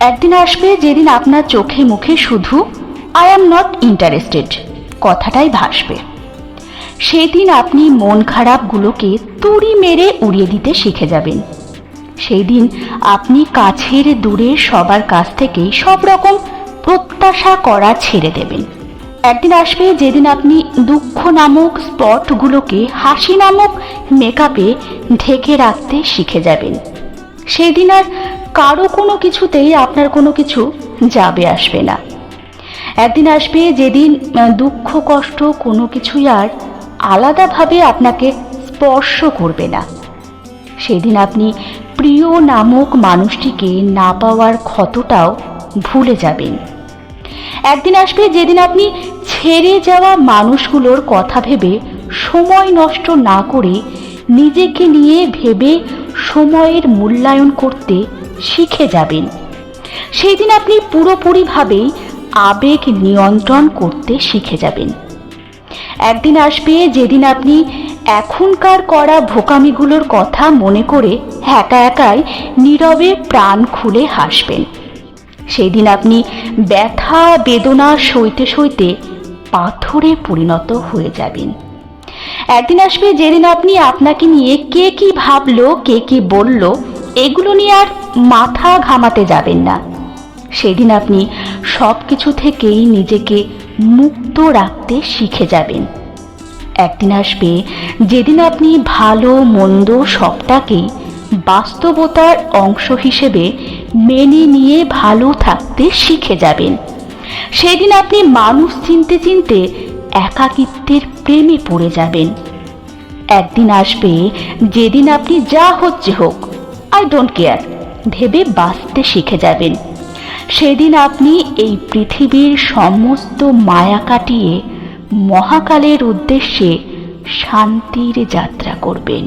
একদিন আসবে যেদিন আপনার চোখে মুখে শুধু আই অ্যাম নট ইন্টারেস্টেড কথাটাই ভাসবে। সেদিন আপনি মন খারাপগুলোকে তুড়ি মেরে উড়িয়ে দিতে শিখে যাবেন। সেই দিন আপনি কাছের দূরে সবার কাছ থেকেই সব রকম প্রত্যাশা করা ছেড়ে দেবেন। একদিন আসবে যেদিন আপনি দুঃখ নামক স্পটগুলোকে হাসি নামক মেকআপে ঢেকে রাখতে শিখে যাবেন। সেদিন আর কারও কোনো কিছুতেই আপনার কোনো কিছু যাবে, আসবে না। একদিন আসবে যেদিন দুঃখ, কষ্ট কোনো কিছুই আর আলাদাভাবে আপনাকে স্পর্শ করবে না। সেদিন আপনি প্রিয় নামক মানুষটিকে না পাওয়ার ক্ষতটাও ভুলে যাবেন। একদিন আসবে যেদিন আপনি ছেড়ে যাওয়া মানুষগুলোর কথা ভেবে সময় নষ্ট না করে নিজেকে নিয়ে ভেবে সময়ের মূল্যায়ন করতে শিখে যাবেন। সেই দিন আপনি পুরোপুরিভাবেই আবেগ নিয়ন্ত্রণ করতে শিখে যাবেন। একদিন আসবে যেদিন আপনি এখনকার করা ভোকামিগুলোর কথা মনে করে একা একাই নীরবে প্রাণ খুলে হাসবেন। সেই দিন আপনি ব্যথা, বেদনা সইতে সইতে পাথরে পরিণত হয়ে যাবেন। একদিন আসবে যেদিন আপনি আপনাকে নিয়ে কে কি ভাবলো, কে কি বলল এগুলো নিয়ে আর মাথা ঘামাতে যাবেন না। সেদিন আপনি সব কিছু থেকেই নিজেকে মুক্ত রাখতে শিখে যাবেন। একদিন আসবে যেদিন আপনি ভালো মন্দ সবটাকেই বাস্তবতার অংশ হিসেবে মেনে নিয়ে ভালো থাকতে শিখে যাবেন। সেদিন আপনি মানুষ চিনতে চিনতে একাকিত্বের প্রেমে পড়ে যাবেন। একদিন আসবে যেদিন আপনি যা হচ্ছে হোক আই ডোন্ট কেয়ার। ভেবে বাঁচতে শিখে যাবেন। সেদিন আপনি এই পৃথিবীর সমস্ত মায়া কাটিয়ে মহাকালের উদ্দেশ্যে শান্তির যাত্রা করবেন।